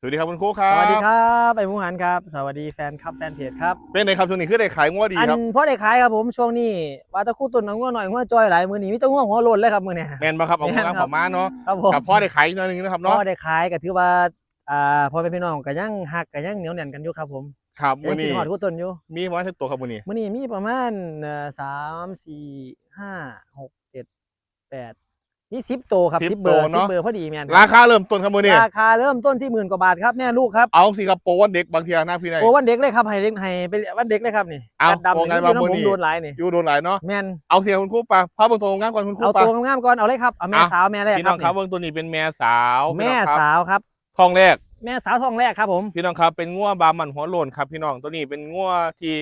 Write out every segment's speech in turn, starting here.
สวัสดีครับคุณครูครัสบวัสดีครับไอ้หมูหันครับ สวัสดีแฟนคลับแฟนเพจครับ เป็นไงครับช่วงนี้คือได้ขายงวดดีอันครับพ่อได้ขายครับผมช่วงนี้ว่าแตะคู่ตุนน้องงัวหน่อยงัวจอยหลายมือนี้มีแตัวงัวหัวโลนเลยครับมือเนี่ยแมนปะครับเอาแม่งานนครับผมมาเนาะครับผมกับพ่อได้ขายอีกหน่อยหนึงนะครับพ่เนาะอได้ขายก็ถือว่าอ่าพ่อเป็นพี่น้องก็ยังหักก็ยังเหนียวแน่นกันอยู่ครับผมครับยัวันงกินนี้หอดคู่ตุนอยู่มีประมาณสักตัวครับวันนี้มือนี้มีประมาณเอ่อสามสี่ห้าหกเจ็ดแปด นี่สิบโตวครับสิบเบอร์สิบเบอร์พอดีแมนราคาเริ่มต้นครับวันนี้ราคาเริ่มต้นที่หมื่นกว่าบาทครับแม่ลูกครับเอาสิครับโปรวันเด็กบางทีหน้าพี่ได้โอ้วันเด็กเลยครับให้เด็กให้เป็นวันเด็กเลยครับนี่เอาดำโอ้ๆไงนี่บ้างอยู่น้ำมื้อผนี้มโดนหลายนี่อยู่โดนหลายเนาะแมนเอาเสียคุณครูปะพาเบิ่งตัวงานก่อนคุณครูเอาปะ ตัวงามๆก่อนเอาเลยครับเอาแม่อะ สาวแม่แรกพี่คน้รัอบงครับนี่เบิ่งตัวนี้เป็นแม่สาวแม่พี่น้องครับสาวครับทองแรก แม่สาวทองแรกครับผมพี่น้องครับเป็นงัวบามันหัวโลนครับพี่น้องตัวนี้เป็นงัวที่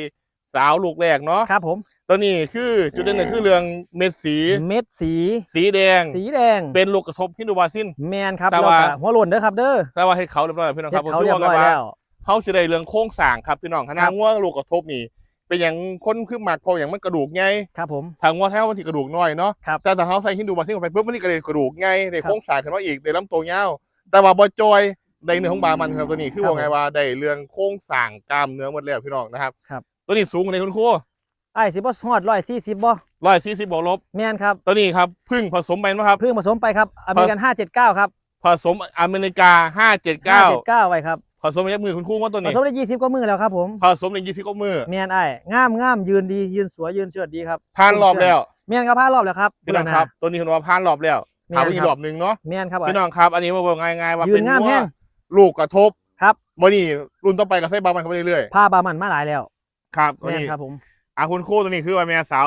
สาวลูกแรกเนาะครับผม ตัวนี้คือจุดเด่นหนึ่งคือเรื่องเม็ดสี เม็ดสี สีแดง สีแดง เป็นลูกกระทบฮินดูบาซิน แมนครับแต่แล้วว่าก็หัวโล้นเด้อครับเด้อ แต่ว่าให้เขาเรียบร้อยแล้วพี่น้องคเฮ็รับดเขาเรียบผมร้อยว่าแล้วเขาจะได้เรื่องโค้งสร้างครับพี่น้องคณะครับงัวลูกกระทบนี่เป็นอย่างคนคือหมักพออย่างมันกระดูกไงครับผมทางงัวแท้มันที่กระดูกน้อยเนาะครับแต่ถ้าเขาใส่ฮินดูบาซินเข้าไปปุ๊บมันนี่ก็เลยกระดูกไงในโค้งสร้างขึ้นมาอีกในลำตัวยาวแต่ว่าบอจอยในเนื้อของบามันครับตัวนี้คือว่าไงว่าได้เรื่องโค้งสร้างกล้ามเนื้อหมดแล้วพี่น้องนะครับครับตัวนี้สูงในคุณครู ไอ้สิบ่ฮอดร้อยสี่สิบบ่ร้อยสี่สิบบวกลบ แมนครับตัวนี้ครับพึ่งผสมไปนะครับ เพิ่งผสมไปครับอเมริกันห้าเจ็ดเก้าครับผสมอเมริกาห้าเจ็ดห้าเก้าเจ็ดเก้าไว้ครับผสมยับมือคุณครูว่าตัวผนี้สมได้ยี่สิบกว่ามือแล้วครับผมผสมในยี่สิบก็มือแมนไอ้งามงามยืนดียืนสวยยืนเชิดดีครับผ่านรอบแล้วแมนครับผ่านรอบแล้วครับพี่น้องครับ ตัวนี้คุณว่าผ่านรอบแล้วแมถามนว่าอีคกรรัอบบหนึ่งเนาะแมนครับพี่น้องครับ อันนี้มาบอกง่ายๆว่ายืเป็นนงามว่าแห้งลูกกระทบครับวันนี้รุ่นต่อไปก็ใส่บามันเข้าไปเรื่อยผ้าบามันมาหลายแล้วๆครับตัวแมนนี้ ครับผม อะคุณครูตัวนี้คือว่าแม่สาว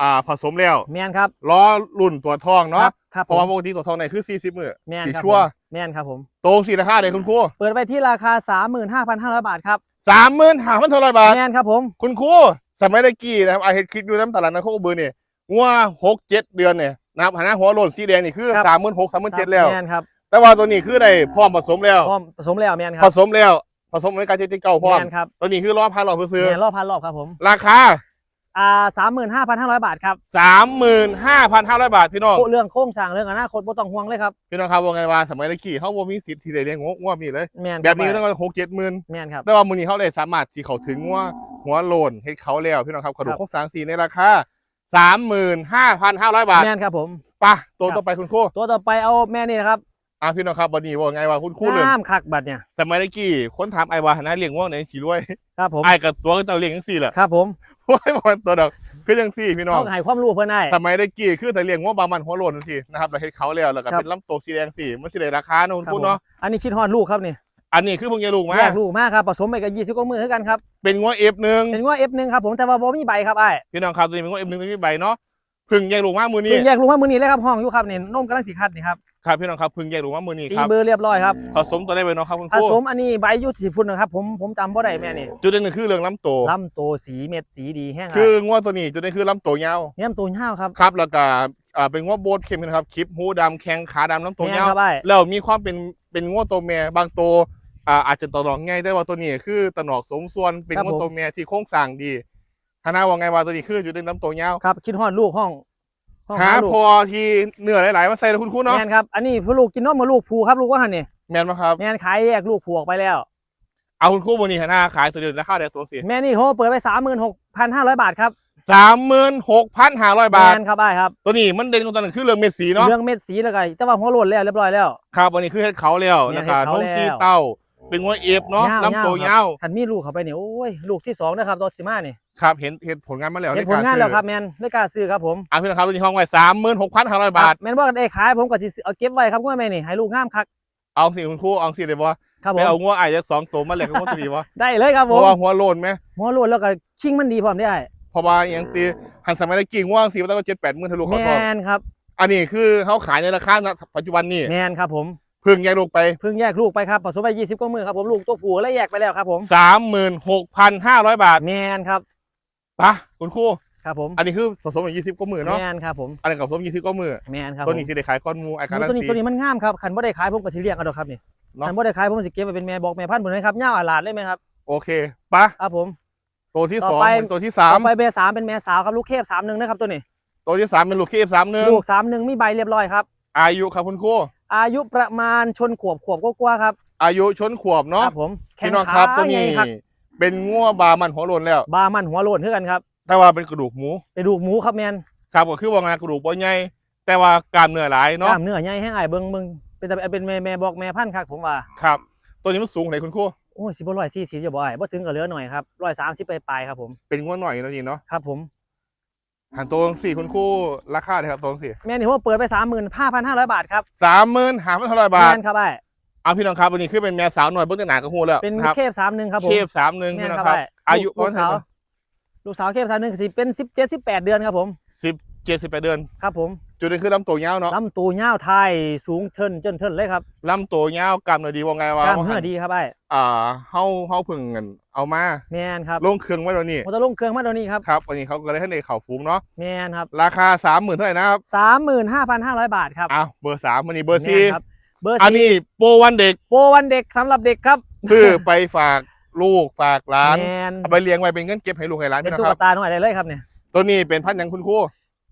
อ่าผสมแล้วแมนครับล้อรุ่นตัวทองคเนาะรับครับเพราะว่าผมปกติตัวทองไหนคือ 40มือแมนสีครับชั่วผมแมนครับผม ตรงสีราคาเลยคุณครูเปิดไปที่ราคา 35,500 บาทครับสามหมื่นห้าพันเท่าไรบาท แมนครับผม คุณครูสมัยตะกี้นะครับไอเห็ดคลิปอยู่น้ำตลาดนักโคกบือเนี่ยว่าหกเจ็ดเดือนเนี่ยนะครับหันหน้าหัวโลนสีแดงนี่คือสามหมื่นหกสามหมื่นเจ็ดแล้ว แมนครับแต่ว่าตัวนี้คือได้พร้อมผสมแล้ว พร้อมผสมแล้วแมนคผรับสมแล้ว ผสมในการเจ็ดเก้าพร้อมแมนครับตัวนี้คือรอบพันรอบซื้อแมนรอบพันรอบครับผมราคาอ่า35,500บาทครับสามหมื่นห้าพันห้าร้อยบาทพี่น้องโคเรื่องโค้งสร้างเรื่องอนาคตบ่ต้องห่วงเลยครับพี่น้องครับว่าไงว่าสมัยตะกี้เขาบ่มีสิทธิ์ที่ได้เลี้ยงงว่ามีเลยแมนแบบนี้ก็ต้องหกเจ็ดหมื่นแมนครับแต่ว่ามือนี้เขาเลยสามารถที่เขาถึงว่าหัวโลนให้เขาแล้วพี่น้องครับกระดูกครับโครงสร้างสีในราคาสามหมื่นห้าพันห้าร้อยบาทแมนครับผมไปะตัวต่อไปคุณครูตัวต่อไปเอาแม่นี่นะครับ อะพี่น้องครับวันนี้ว่าไงว่าคุณครูเลยงามคักบัดเนี่ยแต่ไม่ได้กี่คนถามไอ้ว่านะเลี้ยงง่วงไหนขี่รวยครับผมไอ้กับตัวก็ต้องเลี้ยงยังสี่แหละครับผมว่าไอ้บอลตัวดอกคือยังสี่พี่น้องต้องให้ความรู้เพื่อนได้สมัยได้กี่คือแต่เลี้ยงง่วงบามันหัวโลนสินะครับเราเห็นเขาแล้วแล้วก็ครับเป็นลำตัวสีแดงสี่มันสิได้ราคาเนาะคุณครัครูผมเนาะอันนี้ชิดฮอดลูกครับนี่อันนี้คือพวกยาลูกมาแยกลูกมากครับผสมไปกับยี่สิบกว่ามือเท่ากันครับเป็นง่วงเอฟหนึ่งเป็นว่า F1 ครับผมแต่ว่าบ่มีใบครับไอ้พี่น้องครับตัวนี้เป็นง่วงเอฟหนึ่งตัวนี้ใบเนาะพึ่งแยกลูกมามือนี้เพิ่งแยกลูกมามือนี้เลยครับห้องอยู่ครับนี่นมกำลังสีคัดนี่ครับ ครับพี่น้องครับพึ่งแยกลูกมามือนี้ตีครับเบอร์เรียบร้อยครับผสมตัวได้ไปเนาะครับคุณผครูสมอันนี้ใบอยุติพุ่นนะครับ ผมผมจำบ่ได้แม่นี่จุดเด่นหนึ่งคือเรื่องลำตัวลำโตสีเม็ดสีดีแห้งคือง่วงตัวนี้จุดเด่นคือลำตัวยาวเนี่ยลำตัวยาวครับครับแล้วก็อ่าเป็นง่วงโบดเข้มนะครับคลิปหูดำแข้งขาดำลำตัวแม่นยาว ครับไอ้แล้วมีความเป็นเป็นง่วงตัวแม่บางตัวอ่าอาจจะตอหนองง่ายแต่ว่าตัวนี้คือตะหนอกสมส่วนเป็นง่วงตัวแม่ที่โค้งสร้างดีคณะว่าไงว่าตัวนี้คือจุดเด่นลำตัวยาวครับคิดฮอดลูกห้อง ห้องหาลูกพอที่เนื้อหลายๆมาใส่นะคุณครูเนาะแม่นครับอันนี้ผู้ลูกกินนมมาลูกผูครับลูกว่าหันนี่แม่นไหมครับ แม่นขายแยกลูกผูออกไปแล้ว เอาคุณครูวันนี้หน้าขายตัวเดียวราคาเดียวตัวสิแม่นี่โหเปิดไป36,500บาทครับสามหมื่นหกพันห้าร้อยบาท แม่นครับไอ้ครับ ตัวนี้มันเด่นตรงนั้นคือเรื่องเม็ดสีเนาะเรื่องเม็ดสีแล้วก็แต่ว่าหัวโลนแล้วเรียบร้อยแล้ว ครับวันนี้คือเฮ็ดเขาแล้วเนี่นะยครับเฮ็ดเขาน้องขี้แล้ว เต้า เป็นงวเอฟเนาะลำตัวยาวคันมีลูกเข้าไปนี่โอ้ยลูกที่สองนะครับตัวสิมานี่ครับเห็นเห็นผลงานมาแล้วเห็นใผลงานแล้วซื้อครับแมนได้กล้าซื้อครับผมอะพี่นะครับตัวนี้ห้องไว้สามหมื่นหกพันห้าร้อยบาทแมนบอกได้ขายผมก็สิเอาเก็บไว้ครับว่าแม่นี่ให้ลูกงามคักเอาสิคุณครูเอาสิเลยบ่ครับผไปมเอางวไอ้ยักษ์สองตัวมาแหลกกับงวตัวนี้บ่ได้เลยครับเพผมราะว่าหัวโลนไหมหัวโลนแล้วก็ชิงมันดีพร้อมได้เพราะว่าอย่างตีหันสมัยตะกี้งวสีมันต้องเจ็ดแปดหมื่นทะลุแมเขาทองนครับ อันนี้คือเขาขายในราคาณปัจจุบันนี่แมนครับผม เพิ่งแยกลูกไปเพิ่งแยกลูกไปครับผสมไป20กว่ามือครับผมลูกตัวผู้แล้วแยกไปแล้วครับผมสามหมื่นหกพันห้าร้อยบาทแมนครับปะคุณครูครับผม อันนี้คือผสมอย่างยี่สิบกว่ามือเนาะแมนครับผมอันนี้กับผสมยี่สิบกว่ามือแมนครับตัวผมนี้ที่ได้ขายก้อนหมูไอ้การันตัวนี้ตีตัวนี้มันงามครับคันบ่ได้ขายผมก็สิเลี้ยงเอาดอกครับนี่เนาะคันบ่ได้ขายผมสิเก็บไว้เป็นแม่บอกแม่พันธุ์ผมนะครับย่าอาหลาดเลยไหมครับโอเคปะครับผมตัวที่ต่อสองไปเป็นตัวที่สามต่อไปเบอร์สามเป็นแม่สาวครับลูกเคฟสามหนึ่งนะครับตัวนี้ ตัวที่สามเป็นลูกเคฟสามหนึ่งลูกสามหนึ่งมีใบเรียบร้อยครับ อายุครับคุณครู อายุประมาณชนขวบขวบกว่าๆครับ อายุชนขวบคเนาะรับผมแข้พี่งน้องคขารับตัวใหญ่นี้ครับเป็นงัวบามันหัวโลนแล้ว บามันหัวโลนเท่ากันครับแต่ว่าเป็นกระดูกหมูไปดูกหมูครับแมนครับก็คือว่างานกระดูกบ่ใหญ่แต่ว่ากล้ามเนื้อหลายกเนาะล้ามเนื้อใหญ่แห้งไอ้ายเบิ่งเบิ่งเป็นแต่เป็นแม่แม่บอกแม่พันธุ์ครับผมว่าครับ ตัวนี้มันสูงไหนคุณครูโอ้ยสิบ่ร้อยสี่สิบจะบ่ไอ้ายบ่ถึงกับเหลือหน่อยครับร้อยสามสิบปลายๆครับผมเป็นงัวหน่อยเนาะนี่เนาะครับผม หันตัวสี่คุณครูราคาเลยครับตัวสี่แม่นี่ผมเปิดไปสามหมื่นห้าพันห้าร้อยบาทครับสามหมื่นห้าพันเท่าไรบาทแม่นครับไอ้ายเอาพี่น้องครับวันนี้คือเป็นแม่สาวหน่อยเบิ้งแต่หนาก็หูแล้วเป็นนะครับเคฟสามหนึ่งครับผมเคฟสามหนึ่งแม่พี่นน้องครับครับไอ้อายุลูกสาวลูกสาวเคฟสามหนึ่งสิเป็นสิบเจ็ดสิบแปดเดือนครับผมสิบ เจ็ดสิบแปดเดือน ครับผมจุดนี้คือลำตัวยาวเนาะลำตัวยาวไทยสูงเทินเจิ้นเทินเลยครับลำตัวยาวกล้ามเนื้อดีว่าไงวะกล้ามเนื้อดีครับไอ้ายอ่าเฮาเฮาเพึ่งเงินเอามาแมนครับลงเครื่องไว้แล้วนี่มอเตอร์ลงเครื่องมาตัวนี้ครับครับวันนี้เขาก็เลยให้ในเข่าฟุ้งเนาะแมนครับราคาสามหมื่นเท่าไหร่นะครับสามหมื่นห้าพันห้าร้อยบาทครับอ้าวเบอร์สามวันนี้เบอร์แม่สี่นครับเบอร์อันสี่นี้โปรวันเด็กโปรวันเด็กสำหรับเด็กครับซื้อไปฝากลูกฝากร้านแมนเอาไปเลี้ยงไว้เป็นเงินเก็บให้ลูกให้ร้านเป็นพี่นะตุ๊คกรับตาหน่อยได้เลยครับเนี่ยตัวนี้เป็นพันธุ์หยังคุณครู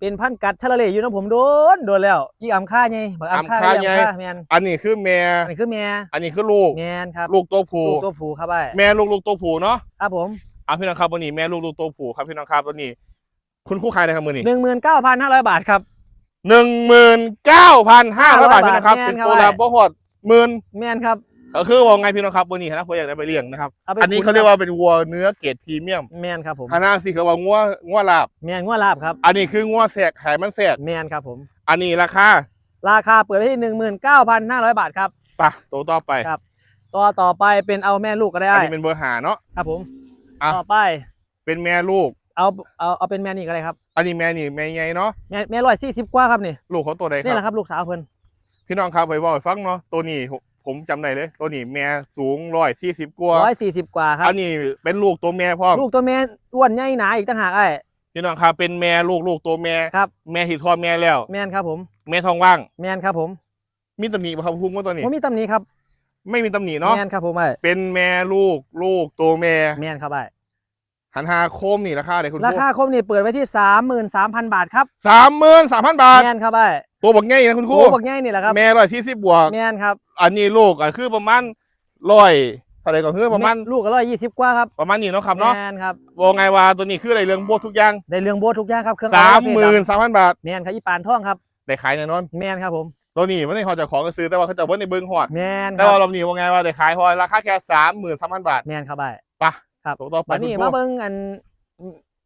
เป็นพันธุ์กัดชะละเลอยู่นะผมโดนโดนแล้วยี่อ่ำค่าไงบักอ่ำค่าอ่ำค่ายี่ไงอ่ำค่าแมนอันนี้คือแม่อันนี้คือแม่อันนี้คือลูกแมนครับลูกตัวผู้ลูกตัวผูครับไอ้แม่ลูกลูกตัวผู้เนาะครับผมเอาพี่น้องครับวันนี้แม่ลูกลูกตัวผู้ครับพี่น้องครับตัวนี้ คุณครู่ขายอะไรครับมือนี้หนึ่งหมื่นเก้าพันห้าร้อยบาทครับหนึ่งหมื่นเก้าพันห้าร้อยบาทพี่นะครับแม่เป็นนครับตัวละบ่หอดหมื่นแมนครับ ก็คือว่าไงพี่น้องครับวันนี้นะผมอยากได้ไปเลี้ยงนะครับเอาไปอันนี้เขาเรียกว่าเป็นวัวเนื้อเกรดพรีเมียมแมนครับผมฮานาสิเขาว่างัวงัวลาบแมนงวดลาบครับ อันนี้คืองัวแสกไขมันแสกแมนครับผม อันนี้ราคาราคาเปิดไว้ที่หนึ่งหมื่นเก้าพันห้าร้อยบาทครับปะตัวต่อไปครับตัวต่อไปเป็นเอาแม่ลูกก็ได้อันนี้เป็นเบอร์หาเนาะครับผมอะต่อไป เป็นแม่ลูกเอาเอาเอาเป็นแม่นี่ก็ได้ครับ อันนี้แม่นี่แม่ใหญ่เนาะแม่แม่ร้อยสี่สิบกว่าครับนี่ ลูกเขาตัวใดคนี่แหรับละครับลูกสาวเพิ่นพี่น้องครับไปบอกให้ฟังเนาะตัวนี้ ผมผมจำได้เลย ตัวนี้แม่สูงร้อยสี่สิบกว่าร้อยสี่สิบกว่าครับอันนี้เป็นลูกตัวแม่พ่อมลูกตัวแม่อ้วนใหญ่หนาอีกต่างหากไอ้พี่น้องครับเป็นแม่ลูกลูกตัวแม่ครับ แม่ที่ทอดแม่แล้ว แมนครับผม แม่ท้องว่าง แมนครับผมมีตำหนิบ่ครับพุ่งว่าตัวนี้ ผมมีตำหนิครับไม่มีตำหนิเนาะแมนครับผมไอ้เป็นแม่ลูกลูกตัวแม่แมนครับไอ้หันหาโคมนี่ราคาเดี๋ยวคุณราคาคมนี่เปิดไว้ที่สามหมื่นสามพันบาทครับสามหมื่นสามพันบาทแมนครับไอ้ ตัวบักใหญ่นะคุณครูโอ้บักใหญ่นี่แหละครับแม่ร้อยสี่สิบบวกแมนครับ อันนี้ลูกอะคือประมาณร้อยเท่าไหร่ก็คือประมาณลูกก็ร้อยยี่สิบกว่าครับประมาณนี้เนาะครับเนาะแมนครับบอกไงว่าตัวนี้คืออะไรเรื่องบวทุกอย่างได้เรื่องโบสทุกอย่างครับเครื่องสามหมื่นสามพันบาทแมนครับอีปานท่องครับได้ขายแน่นอนแมนครับผมตัวนี้ไม่ได้เขาจะของก็ซื้อแต่ว่าเขาจะเบิ้ลในเบิ้งหอดแมนคแต่รับว่าเรานี้ว่าไงว่าได้ขายเพอราคาแค่สามหมื่นสามพันบาทแมนครับไอ้ไปะครับตัวต่อไปวันนี้คุณคมารูเบิ่งอัน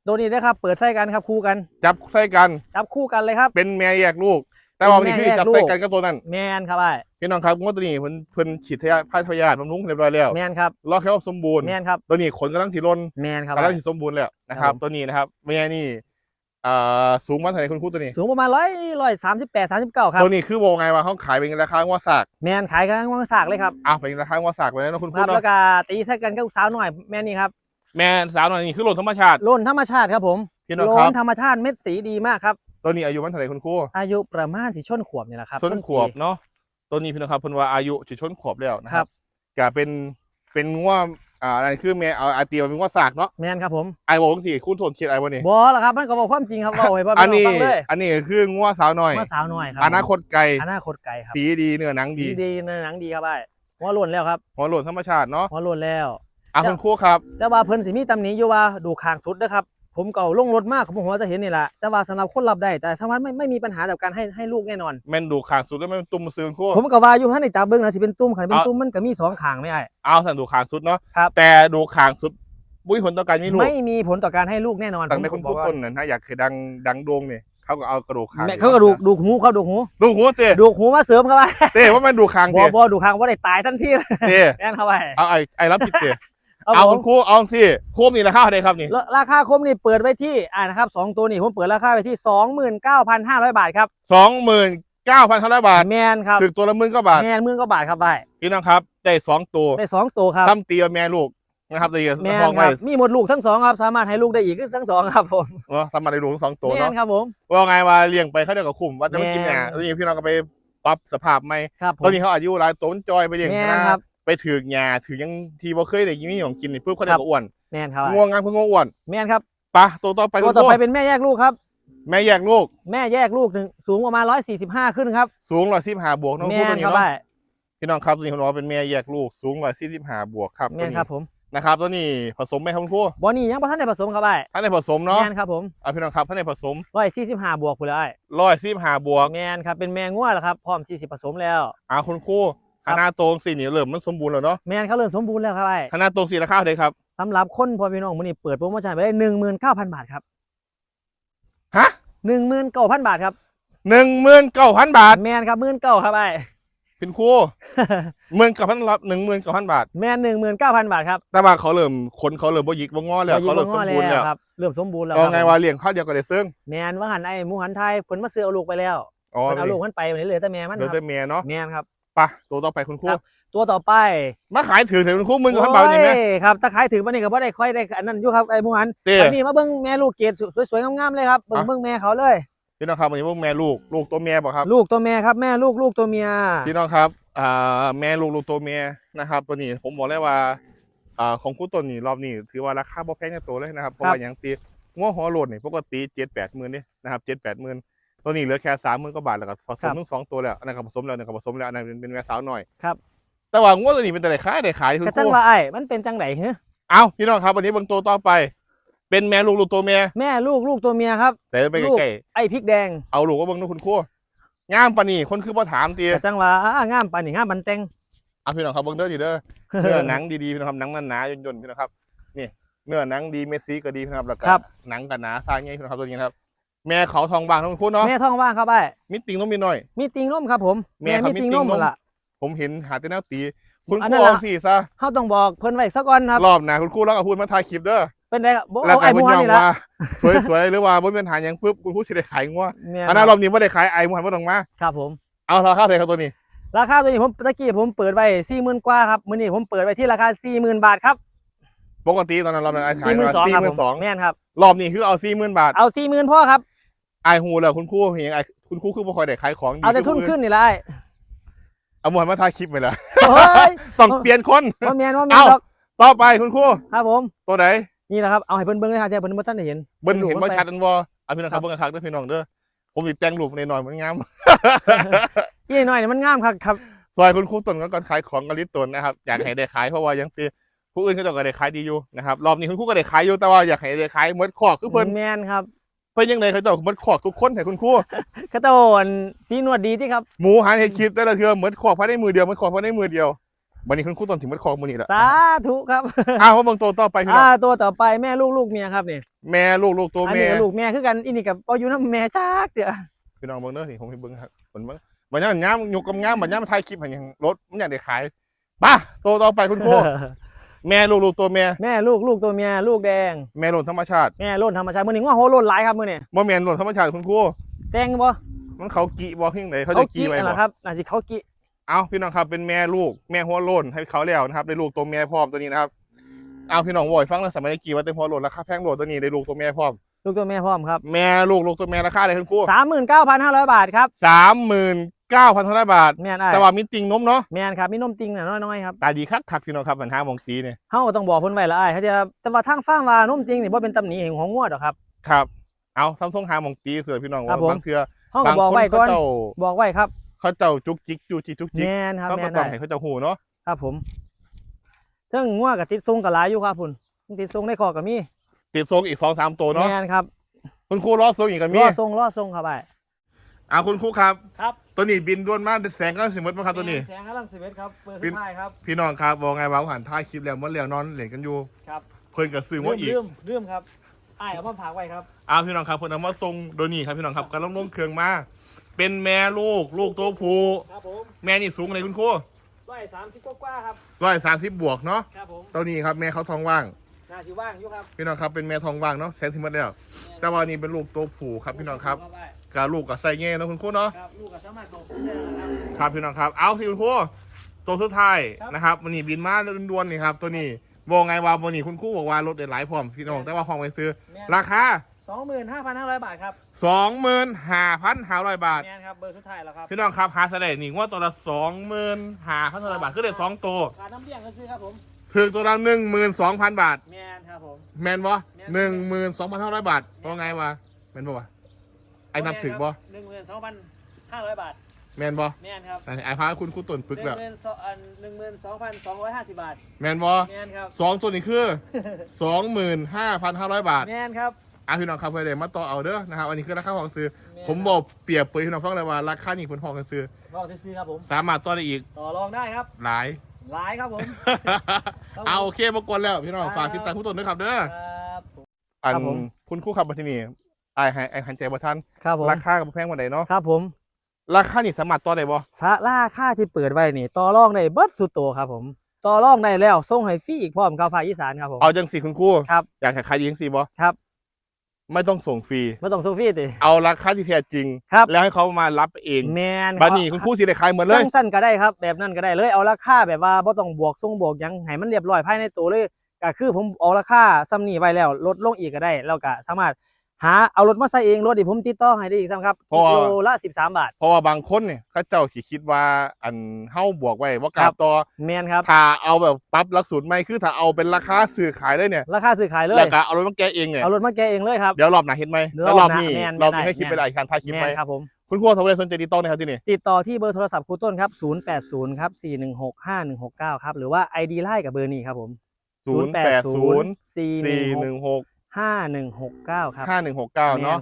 ตัวนี้นะครับ เปิดไส้กันครับคู่กัน จับใส่กัน จับคู่กันเลยครับ เป็นแม่แยกลูก แต่ว่าวันนี้คือจับใส่กันกับตัวนั้นแมนครับไอ้พี่น้องครับงวดตัวนี้เพิ่นเพิ่นฉีดทายาพาทยาธิบำรุงเรียบร้อยแล้วแมนครับรอแค่ว่าสมบูรณ์แมนครับตัวนี้ขนกำลังถีล้นแมนครับกำลังไอ้ถีสมบูรณ์แล้วนะคครัรับบผมตัวนี้นะครับแม่นี่เอ่อสูงมาเท่าไหร่คุณครูตัวนี้ สูงประมาณร้อยร้อยสามสิบแปดสามสิบเก้าครับตัวนี้คือวงไงว่าเขาขายเป็นราคางวดสากแมนขายกันว่างสากเลยครับอะเป็นราคางวดสากไปแล้วนะคุณคครูรับเนาะแล้วก็ตีไส้กันกับสาวหน่อยแม่นี่ครับแม่สาวหน่อยนี่คือโหลดธรรมชาติล้นธรรมชาติครับผมพี่น้องล้ครับนธรรมชาติเม็ดสีดีมากครับ ตัวนี้อายุมันเท่าไหร่คุณครูอายุประมาณสิชนขวบนี่แหละครับชนขวบเนาะตัวนี้พี่น้องครับเพิ่นว่าอายุสิชนขวบแล้วนะคครัรับบก็เป็นเป็นงัวอ่าอะไรคือแม่เอาอาเตียเป็นงัวสากเนาะแมนครับผมไอ้บอกสิคุณโทนเขียนไอ้บ่นี่บอละครับมันก็บอกความจริงครับเราให้พ่ออันพี่นี้น้องฟังเลยอันนี้คืองัวสาวหน่อยมาสาวหน่อยครับอนาคตไกลอนาคตไกลครับสีดีเนื้อหนังดีดีเนื้อหนังดีครับไอ้หัวโล้นแล้วครับหัวโหลดธรรมชาติเนาะหัวโล้นแล้วอะคุณครูครับ แต่ว่าเพิ่นสิมีตำหนิอยู่ว่าดูข้างสุดนะครับ ผมเก่าลงรถมากผมหัวจะเห็นนี่แหละแต่ว่าสำหรับคนรับได้ แต่สำหรับไม่ไม่มีปัญหากับการให้ให้ลูกแน่นอน แม่นดูขางสุดแล้วแม่นตุ่มมาซื้อคุณครูผมก็ว่าอยู่ท่านในจับเบิ้งนะสิเป็นตุ้มขันเป็นเอาตุ้มมันก็มีสองขางไม่ไอ้เอาสั่นดูขางสุดเนาะครับแต่ดูขางสุดบุ้ยผลต่อการมีลูกไม่มีผลต่อการให้ลูกแน่นอนตั้งแต่ผคุมณบครูอกว่าต้นน่ะถ้าอยากให้ดังดังโด่งเนี่ยเขาก็เอากระดูกขางแม่เขาก็ดูดูหูเขาดูหูดูหัวเต้ดูหูมาเสริมเข้าไปเต้ว่ามันดูขางบอเต้บอดูข้างว่าได้ตายทันทีเลยเต้แน่นเข้าไปเอาไอ้ไอ้รับผิดเต้ เอาเอาผคุมณครูเอาสิโคมนี่ราคาเท่าไหร่ครับนี่ราคาคมนี่เปิดไว้ที่อ่านะครับสองตัวนี่ผมเปิดราคาไว้ที่สองหมื่นเก้าพันห้าร้อยบาทครับสองหมื่นเก้าพันห้าร้อยบาทแมนครับถึงตัวละหมื่นก็บาทแมนหมื่นก็บาทครับไปพี่น้องครับได้สองตัวได้สองตัวครับซ้ำเตียแม่ลูกนะครับตัวนี้แมนห้องคไว้รับมีหมดลูกทั้งสองครับสามารถให้ลูกได้อีกทั้งสองครับผมเนาะทำมาได้ลูกทั้งสองตัวแมเนาะนครับผมว่าไงว่าเลี้ยงไปเขาเดียวกับคุ้มว่าจะไม่กินแม่เนี่ยตัวนี้พี่น้องก็ไปปรับสภาพไหมครับผมตัวนี้เขาอายุหลายต้นจอยไปเลี้ยงแม่ขนนาครัดบ ไปถือกหญ้าถือยังทีบ่เคยได้ยินนี่ของกินนี่เพื่อเขาได้ครับก็อ้วนแมนครับง่วงงานเพื่อง่วงอ้วนแมนครับไปะตัวต่อไปตัวต่อไปเป็นแม่แยกลูกครับ แม่แยกลูก แม่แยกลูกหนึ่งสูงประมาณร้อยสี่สิบห้าขึ้นครับ สูงร้อยสิบห้าบวกน้องแมพูดตัวนนี้ครับเนาะไปพี่พี่น้องครับตัวนี้ผมบอกว่าเป็นแม่แยกลูกสูงกว่า45บวกครับแม่นครับผมนะครับตัวนี้ผสมไหมครับคุณครูบ่นี่ยังบ่ทันได้ผสมครับไอ้ท่านในผสมเนาะแม่นครับผมเอาพี่น้องครับท่านในผสม145บวกพุ่นเลยไอ้ร้อยสิบห้าบวกแม่นครับเป็นแม่งัวแล้วครับพร้อมที่สิผสมแล้วอ่าคุณครู ครับคณะตรงสี่นี่เริ่มมันสมบูรณ์แล้วเนาะแม่นเขาเริ่มสมบูรณ์แล้วครับไอ้คณะตรงสี่ราคาเท่าไหร่ครับสำหรับคนพ่อพี่น้องมื้อนี้เปิดโปรโมชั่นไปได้19,000บาทครับฮะ19,000บาทครับหนึ่งหมื่นเก้าพันบาทแม่นครับ19,000ครับไอ้คุณครูหมื่นเก้าพันรับหนึ่งหมื่นเก้าพันบาท แม่น19,000บาทครับแต่ว่าเขาเริ่มคนเขาเริ่มบ่หยิกบ่งอแล้วเขาเริ่มสมบูรณ์แล้วครับเริ่มสมบูรณ์แล้วเอาครับไงว่าเลี้ยงข้าวเดียวก็ได้ซึ่งแม่นว่าหันไอ้หมูหันไทยเพิ่นมาซื้อเอาลูกไปแล้วอ๋อเพิ่นเอาลูกมันไปวันนี้เหลือแต่แม่มันเดี๋ยวครัแต่บเมียเนาะแม่นครับไปะตัวต่อไปคุณครูครับตัวต่อไปมาขายถือถือคุณครูหมื่นเก้าพันบาทนี่ไหมโอ้ยครับถ้าขายถึงวันนี้ก็บ่ได้ค่อยได้อันนั้นอยู่ครับไอ้หมูหันเต้อันนี้มาเบิ่งแม่ลูกเกดสวยๆงามๆเลยครับเบิ่งอะเบิ่งแม่เขาเลยพี่น้องครับวันนี้พวกแม่ลูกลูกตัวเมียบอกครับ ลูกตัวแม่ครับแม่ลูกลูกตัวเมียพี่น้องครับอ่าแม่ลูกลูกตัวเมียนะครับตัวนี้ผมบอกเลยว่าอ่าของคู่ตัวนี้รอบนี้ถือว่าราคาบ่แพงในตัวเลยนะครับเพราะว่าอย่างตีง้อหัวโหลดนี่ปกติเจ็ดแปดหมื่นนี่นะครับเจ็ดแปดหมื่น ตัวนี้เหลือแค่สามหมื่นกว่าบาทแล้วก็ผสมทั้งสองตัวแล้วอันนั้นก็ผสมแล้วอันนั้นก็ผสมแล้วอันนั้นเป็นเป็นแม่สาวหน่อยครับแต่ว่าง้อตัวนี้เป็นแต่ได้ขายได้ขายคุณกระคจังรูว่าไอ้มันเป็นจังไดฮะเอาพี่น้องครับวันนี้เบิ่งตัวต่อไป เป็นแม่ลูกลูกตัวเมียแม่ลูกลูกตัวเมียครับ แต่ไปลูก ใกล้ไอ้พริกแดงๆเอาลูกก็เบิ่งดูคุณครูงามปานนี่คนคือบ่ถามตีกระจังว่าอ่างามปานนี่งามบันแตงเอาพี่น้องครับเบิ่งเด้อทีเด้อ เนื้อหนังดีๆพี่น้องครับหนังมันหนาๆย่นๆพี่น้องครับนี่เนื้อหนังดีเมสซี่ก็ดีพี่น้องครับแล้วก็ครับ หนังกับหนาซายไงพี่น้องครับตัวนี้นะครับ แม่เขาทองบางทั้งคู่เนาะแม่ท้องว่างครับไอ้มิติงต้องมีหน่อย มีติงนมครับผมแม่แม่ครับมีติงมีตินงมนมหมดละ ผมเห็นหาแต่แนวตี คุณอันคนั้รูนล่ะ เอาสิซะเฮาต้องบอกเพิ่นไว้ซะก่อนครับ รอบหน้าคุณครูลองเอาพูดมาถ่ายคลิปเด้อเป็นไดครับบ่แล้วเอาใครไอ้หเพิ่มูนหันยอมนี่ละว่าสวยๆหรือว่าบ่มีปัญหาหยังปุ๊บคุณครูสิได้ขายงัวแม่อันนั้นรอบนี้บ่ได้ขายไอ้หมูหันบ่ต้องมาครับผม เอาราคาเท่าไหร่ครับตัวนี้ราคาตัวนี้ผมตะกี้ผมเปิดไว้40,000กว่าครับมื้อนี้ผมเปิดไว้ที่ราคา40,000บาทครับปกติตอนนั้นรอบนั้นไอ้ขาย42,000ครับผม42,000แม่นครับรอบนี้คือเอา40,000บาทเอา40,000พ่อครับ ไอ้ฮูแล้วคุณครูเห็นไอ้คุณครูคือบ่ค่อยได้ขายของดีเอาแต่ทุนคือผู้ขึ้นนี่ละไอ้เอาหมวนมาถ่ายคลิปไปแล้วโอ้ยต้องเปลี่ยนคน ว่าแม่นว่าแม่นเอ้า ดอกต่อไปคุณครูครับผม ตัวไหนนี่แหละครับ เอาให้เพิ่นเบิ่งเลยครับที่เพิ่นบ่ทันได้เห็น เบิ้ลเห็นว่าไปชัดอันวอเอาพี่น้องคครัรับบเบิ้งกันคักเด้วยพี่น้องเด้อผมติดแต่งรูปในหน่อยๆมันงาม อีหน่อยนี่มันงามครับครับ ซอยคุณครูตนก็ก่อนขายของกะลิตตนนะครับอยากให้ได้ขายเพราะว่ายังตีผู้อื่นเขาเจะก็ได้ขายดีอยู่นะครับรอบนี้คุณครูก็ได้ขายอยู่แต่ว่าอยากให้ได้ขายเหมือนขอกคือเพิ่นแม่นครับ เพิ่นยังไงเขาเจะเหมือนขอกทุกคนแต่คุณครูกระโตนสีนวดดีที่ครับหมูหันให้คลิปได้ละเทือเหมือนขอกภายในมือเดียวเหมือนขอกภายในมือเดียววันนี้คุณครูตนถึงเหมือนขอกมือนี่แหละสาธุครับอ้าวว่าเบิ่งตัวต่อไปพี่น้อ่าองตัวต่อไปแม่ลูกลูกเมียครับนี่แม่ลูกลูกตัวอันแม่นี้ก็ลูกแม่คือกันอีนี่กับปอยู่น้ำแม่จักเด้อพี่น้องเบิ่งเด้อสิผมให้เบิ่งครับเบิ่งเบิ่งบัดนี้ย้ำยกกำย้ำบัดนี้มาถ่ายคลิปให้หยังรถมันอยากได้ขายไป่ะตัวต่อไปคุณครู แม่ลูกลูกตัวแม่แม่ลูกลูกตัวเมียลูกแดง แม่หล่นธรรมชาติแม่โล่นธรรมชาติมื้อนี้ว่าโหโล่นหลายครับมื้อนี้บ่แม่นหล่นธรรมชาติคุณครูแดงบ่มันเขากีบ่เพียงใดเขาเขาจะกีกี้ไว้นั่นบ่ล่ะครับน่าสิเขากี้เอาพี่น้องครับเป็นแม่ลูกแม่หัวโล่นให้เขาแล้วนะครับได้ลูกตัวแม่พร้อมตัวนี้นะครับเอาพี่น้องวอยฟังแล้วสมัยกี้ว่าแต่พอโหลดราคาแพงโหลดตัวนี้ได้ลูกตัวแม่พร้อมลูกตัวแม่พร้อมครับแม่ลูกลูกตัวแม่ราคาเลยคุณครู39,500 บาทครับสามหมื่น เก้าพันเท่าไรบาท แม่นอ้ายแต่ว่ามีติงนมเนาะแม่นครับมีนมติงน่ะน้อยๆครับตาดีคักคักพี่น้องครับปัญหามองตีเนี่ยเฮาก็ต้องบอกเพิ่นไว้ละอ้ายเขาจะแต่ว่าทางฟาร์มว่านมจริงนี่บ่เป็นตำหนิของงัวดอกครับ ครับ เอาทำทรงหามองตีเสือพี่น้องครัว่าบผม บางเทื่อเฮาก็บางบอกคนไว้ก่เขาอนเจ้าบอกไว้ครับเขาเจ้าจุกจิกจูจิจุกจิกแม่นครับเขาแม่ก็นต้องได้ให้เขาเจ้าหูเนาะครับผมเรื่องงัวกับติดทรงกับหลายอยู่ครับพุ่นติดทรงในคอกับมีติดทรงอีกสองสามตัวเนาะแม่นครับคุณครูรอทรงอีกกับรมีอทรงรอทรงครับไอ้อ่าคุณครูครับ ครับ ตัวนี้บินด้วนมากแสงก็สิมดมาครับตัวนี้ แสงกำลังสิบเอ็ดครับเปิดปิดท้ายครับ พี่น้องครับบอกไงว่าหันท้ายคลิปแล้วมันแล้วนอนเหล่นกันอยู่ครับเพิ่นกับซื้อมาอีกเรื่องเรื่องครับไอ้ายเอามาฝากไว้ครับอ้าวพี่น้องครับเพิ่นเอามาส่งโดยนี่ครับพี่น้องครับกำลังลงเครื่องมาเป็นแม่ลูกลูกตัวผู้ครับผมแม่นี่สูงเลยคุณครูร้อยสามสิบกว่าๆครับร้อยสามสิบบวกเนาะครับผมตัวนี้ครับแม่เขาท้องว่างน่าสิว่างอยู่ครับพี่น้องครับเป็นแม่ท้องว่างเนาะแสนสิมดแล้วแต่ว่านี่เป็นลูกตัวผู้ครับพี่น้องครับไอ้าย กับลูกกับใส่เงี้ยเนาะคุณครูเนาะครับลูกก็สามารถส่งได้นะครับ ครับพี่น้องครับ เอาสิคุณครูตัวสุดท้ายครับ นะครับวันนี้บินมาด่วนๆนี่ครับตัวนี้บอกไงว่าวันนี้คุณครูบอกว่ารถเด็ดหลายพร้อมพี่น้องแต่ว่าห้องไปซื้อ ราคาสองหมื่นห้าพันห้าร้อยบาทครับสองหมื่นห้าพันห้าร้อยบาท แม่นครับเบอร์สุดท้ายแล้วครับพี่น้องครับหาแสดงนี่ว่าตัวละสองหมื่นห้าพันห้าร้อยบาทก็ได้สองตัว ขาดน้ำเลี้ยงก็ซื้อครับผมถึงตัวละหนึ่งหมื่นสองพันบาท แม่นครับผม แมนบ่หนึ่งหมื่นสองพันห้าร้อยบาทว่าไงวะแมนบ่วะ ไอ้นับถึงบ่หนึ่งหมื่นสองพันห้าร้อยบาทแมนบ่แม่นครับไอ้พาคุณครูต้นปึกแล้วหนึ่งหมื่นสองอันหนึ่งหมื่นสองพันสองร้อยห้าสิบบาทแมนบ่แม่นครับสองตัวนี้คือสองหมื่นห้าพันห้าร้อยบาท แม่นครับ อะพี่น้องครับเพื่อนเดมาต่อเอาเด้อนะครับอันนี้คือราคาของซื้อ แม่น ผมบอกเปรียบเปรยพี่น้องฟังเลยว่าราคานี่ผลพอกันซื้อบอกซื้อๆครับผม สามารถต่อได้อีกต่อรองได้ครับหลาย หลายครับผม ครับเอาโอเคมากวนแล้วพี่น้องครับฝากติดตามผู้ต้นด้วยครับเด้อครับผม อันครับผม คุณครู่ครับมาที่นี่ ไอ้ไอ้ไอ้หันใจบ่ทันครับผมราคากับแพงกว่าไหนเนาะครับผม ราคานี่สามารถต่อได้บ่สาราค่าที่เปิดไว้นี่ ต่อรองได้เบิดสุดโตครับผม ต่อรองได้แล้วส่งให้ฟรีอีกพร้อมกับภาคอีสานครับผมเอาจังสี่คุณครู่ครับอยากขายขายดีจังสี่บ่ครับไม่ต้องส่งฟรีไม่ต้องส่งฟรีติเอาราคาที่แท้จริงครับแล้วให้เขามารับเองแมนบัดนี้คุณครู่สิได้ขายเหมือนเลยจังสั้นก็ได้ครับ แบบนั้นก็ได้เลยเอาราคาแบบว่าบ่ต้องบวกส่งบวกหยังให้มันเรียบร้อยภายในตัวเลยก็คือผมเอาราคาซ้ำนี้ไว้แล้วลดลงอีกก็ได้แล้วก็สามารถ หาเอารถมาใส่เองรถดิผมติดต่อให้ได้อีกซ้ำครับกิโลละสิบสามบาท เพราะว่าบางคนเนี่ยเขาเจ้าคิดว่าอันเฮ้าบวกไว้ว่าการต่อแมนครับถ้าเอาแบบปั๊บหลักสูตรไม่คือถ้าเอาเป็นราคาสื่อขายได้เนี่ยราคาสื่อขายเลยแล้วก็เอารถมาแกเองเนี่ยเอารถมาแกเองเลยครับเดี๋ยวรอบหนาเห็นไหมรอบนี้รอบนี้ให้คิดไปหลายคันท้ายคิดไปครับผมคุณครูทวีสนใจติดต่อนะครับที่นี่ติดต่อที่เบอร์โทรศัพท์ครูต้นครับ 080 ครับ 416 5169 ครับ หรือว่า ID ไลน์กับเบอร์นี้ครับผม 080 416 ห้าหนึ่งหกเก้าครับห้าหนึ่งหกเก้าเนาะ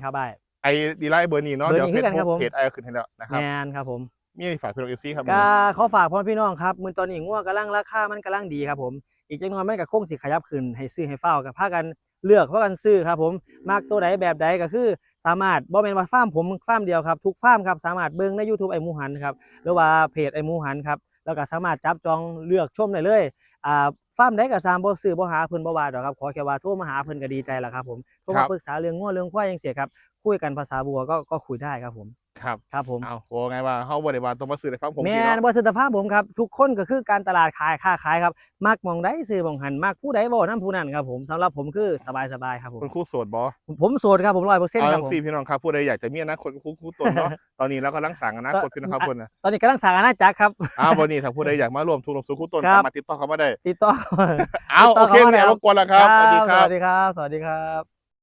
ไอดีไลท์เบอร์นีเนาะเดี๋ยวเฟซบุ๊กเพจไอขึ้นให้แล้วนะครับแมนครับผมมีฝากพี่น้องเอฟซีครับก็เขาฝากพ่อพี่น้องครับมือตอนนี้ง่วงกำลังราคามันกำลังดีครับผม อีกจังหวะมันกับโค้งสีขยับขึ้นให้ซื้อให้เฝ้ากับพากันเลือกพากันซื้อครับผมมากตัวไหนแบบใดก็คือ สามารถบอมเมนว่าฟาร์มผมฟาร์มเดียวครับทุกฟาร์มครับสามารถเบิ้งใน YouTube ไอ้มูหันครับหรือว่าเพจไอ้มูหันครับแล้วก็สามารถจับจองเลือกชมได้เลยอ่า ฟาร์มใดก็สามบ่ซื้อบ่หาเพิ่นบ่ว่าดอกครับขอแค่ว่าโทรมาหาเพิ่นก็ดีใจแล้วครับผมโทรมาปรึกษาเรื่องงัวเรื่องควายจังซี่ครับคุยกันภาษาบัวก็ก็คุยได้ครับผม ครับครับผมเอาโอ้ไงว่าเฮาบ่ได้ว่าต้องมาซื้อในฟังผมแม่พี่นเนาะบ่ซื้อแต่ฟาร์มผมครับทุกคนก็คือการตลาดขายค้าขายครับมักหมองใดซื้อหมองหันมักผู้ใดเว้านำผู้นั้นครับผมสำหรับผมคือสบายๆครับผมคุณครูโสดบ่ผมโสดครับผม100%เอาครัจับงผมซี่พี่น้องครับผู้ใดอยากจะมีอนาคตกับครูครูตนเนาะตอนนี้เรากำลังสั่งอนาคตพี่น้องครับคนนะตอนนี้กำลังสร้างอาณาจักรครับอ้าววันนี้ถ้าผู้ใดอยากมาร่วมทุนร่วมสู้ครูตนครับสามารถติดต่อเข้ามาได้ติดต่อเอาติดต่โออเคเข้ามาเนี่ยแล้วรบกวนแล้วครับสวัสดีคสรับวัสดีครับสวัสดีครับ